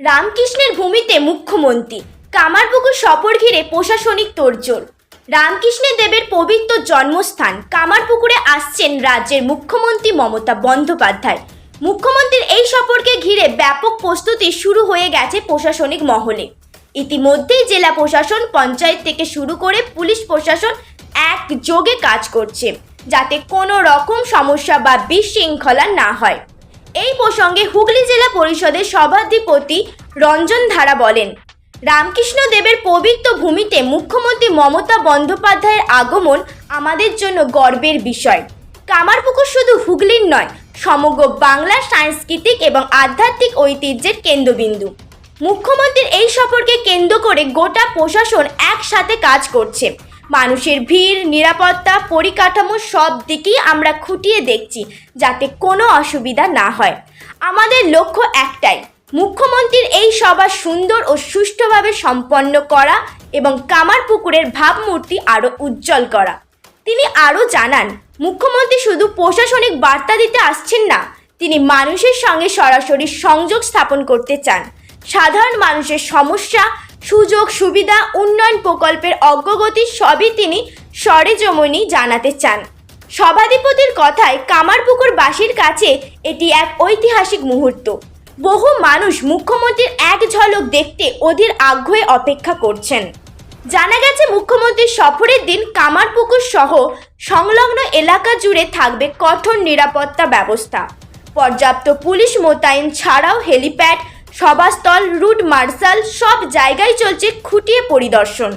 রামকৃষ্ণের ভূমিতে মুখ্যমন্ত্রী। কামারপুকুর সফর ঘিরে প্রশাসনিক তোড়জোড়। রামকৃষ্ণের দেবের পবিত্র জন্মস্থান কামারপুকুরে আসছেন রাজ্যের মুখ্যমন্ত্রী মমতা বন্দ্যোপাধ্যায়। মুখ্যমন্ত্রীর এই সফরকে ঘিরে ব্যাপক প্রস্তুতি শুরু হয়ে গেছে প্রশাসনিক মহলে। ইতিমধ্যেই জেলা প্রশাসন, পঞ্চায়েত থেকে শুরু করে পুলিশ প্রশাসন একযোগে কাজ করছে, যাতে কোনো রকম সমস্যা বা বিশৃঙ্খলা না হয়। এই প্রসঙ্গে হুগলি জেলা পরিষদের সভাধিপতি রঞ্জন ধারা বলেন, রামকৃষ্ণ দেবের পবিত্র ভূমিতে মুখ্যমন্ত্রী মমতা বন্দ্যোপাধ্যায়ের আগমন আমাদের জন্য গর্বের বিষয়। কামারপুকুর শুধু হুগলির নয়, সমগ্র বাংলার সাংস্কৃতিক এবং আধ্যাত্মিক ঐতিহ্যের কেন্দ্রবিন্দু। মুখ্যমন্ত্রীর এই সফরকে কেন্দ্র করে গোটা প্রশাসন একসাথে কাজ করছে। মানুষের ভিড়, নিরাপত্তা, পরিকাঠামো সব দিকেই আমরা খুঁটিয়ে দেখছি যাতে কোনো অসুবিধা না হয়। আমাদের লক্ষ্য একটাই, মুখ্যমন্ত্রীর এই সভা সুন্দর ও সুষ্ঠুভাবে সম্পন্ন করা এবং কামারপুকুরের ভাবমূর্তি আরও উজ্জ্বল করা। তিনি আরও জানান, মুখ্যমন্ত্রী শুধু প্রশাসনিক বার্তা দিতে আসছেন না, তিনি মানুষের সঙ্গে সরাসরি সংযোগ স্থাপন করতে চান। সাধারণ মানুষের সমস্যা সুযোগ, সুবিধা, উন্নয়ন প্রকল্পের অগ্রগতি সবই তিনি সরেজমনি জানাতে চান। সভাধিপতির কথায় কামারপুকুরবাসীর কাছে এটি এক ঐতিহাসিক মুহূর্ত। বহু মানুষ মুখ্যমন্ত্রীর এক ঝলক দেখতে অধীর আগ্রহে অপেক্ষা করছেন। জানা গেছে মুখ্যমন্ত্রীর সফরের দিন কামারপুকুর সহ সংলগ্ন এলাকা জুড়ে থাকবে কঠোর নিরাপত্তা ব্যবস্থা। পর্যাপ্ত পুলিশ মোতায়েন ছাড়াও হেলিপ্যাড সভাস্থল, রুট মার্শাল, সব জায়গায় চলছে খুঁটিয়ে পরিদর্শন।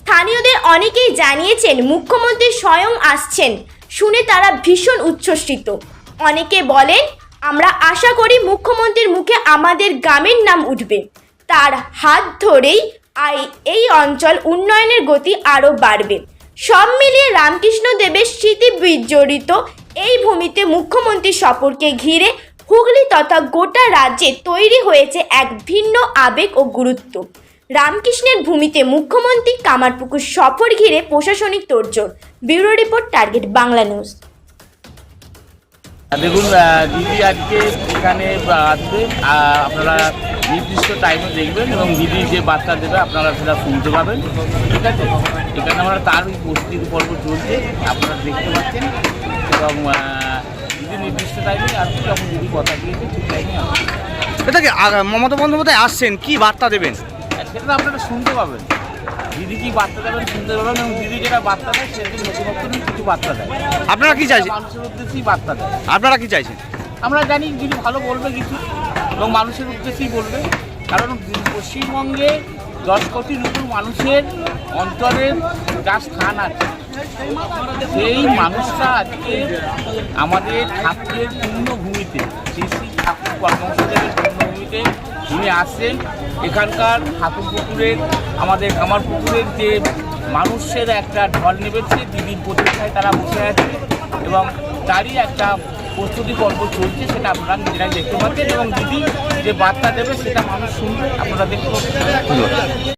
স্থানীয়দের অনেকেই জানিয়েছেন, মুখ্যমন্ত্রী স্বয়ং আসছেন শুনে তারা ভীষণ উচ্ছ্বসিত। অনেকে বলেন, আমরা আশা করি মুখ্যমন্ত্রীর মুখে আমাদের গ্রামের নাম উঠবে। তার হাত ধরেই এই অঞ্চল উন্নয়নের গতি আরও বাড়বে। সব মিলিয়ে রামকৃষ্ণ দেবের স্মৃতি বিজড়িত এই ভূমিতে মুখ্যমন্ত্রী সফরকে ঘিরে হুগলি তথা গোটা রাজ্যে তৈরি হয়েছে এক ভিন্ন আবেগ ও গুরুত্ব। রামকৃষ্ণের ভূমিতে মুখ্যমন্ত্রী কামারপুকুর সফর ঘিরে প্রশাসনিক তোড়জোড়। Bureau report, target Bangla news. দেখুন দিদি আজকে এখানে আসবে। আপনারা নির্দিষ্ট টাইমে দেখবেন এবং দিদি যে বার্তা দেবে, আপনারা সেটা শুনতে পাবেন। ঠিক আছে? এখানে আমরা তার ওই প্রস্তুতি পর্ব চলছে। আপনারা দেখতে পাচ্ছেন। এবং দিদি যখন দিদি কথা দিয়েছে ঠিক টাইমে এটা কি আ- মমতা বন্দ্যোপাধ্যায় আসছেন? কি বার্তা দেবেন? আর সেটা আপনারা শুনতে পাবেন। দিদি কি বার্তা দেবেন শুনতে পাবেন এবং দিদি যেটা বার্তা দেয় সেটা নতুন কিছু বার্তা দেয়। আপনারা কি চাইছেন? মানুষের উদ্দেশ্যেই বার্তা দেয়। আপনারা কি চাইছেন? আমরা জানি যদি ভালো বলবে কিছু এবং মানুষের উদ্দেশ্যেই বলবে। কারণ পশ্চিমবঙ্গে দশ কোটির উপর মানুষের অন্তরের যা স্থান আছে সেই মানুষটা আজকে আমাদের ঠাকুরের পূর্ণভূমিতে, শ্রী ঠাকুর পরমহংসদেবের পূর্ণভূমিতে যিনি আসছেন। এখানকার ঠাকুর পুকুরের, আমাদের কামার পুকুরের যে মানুষের একটা ঢল নেমেছে দিদির প্রতীক্ষায় তারা বসে আছে এবং তারই একটা প্রস্তুতি পর্ব চলছে, সেটা আপনারা নিজেরাই দেখতে পাচ্ছেন এবং দিদি যে বার্তা দেবে সেটা মানুষ শুনবে, আপনারা দেখতে পাচ্ছেন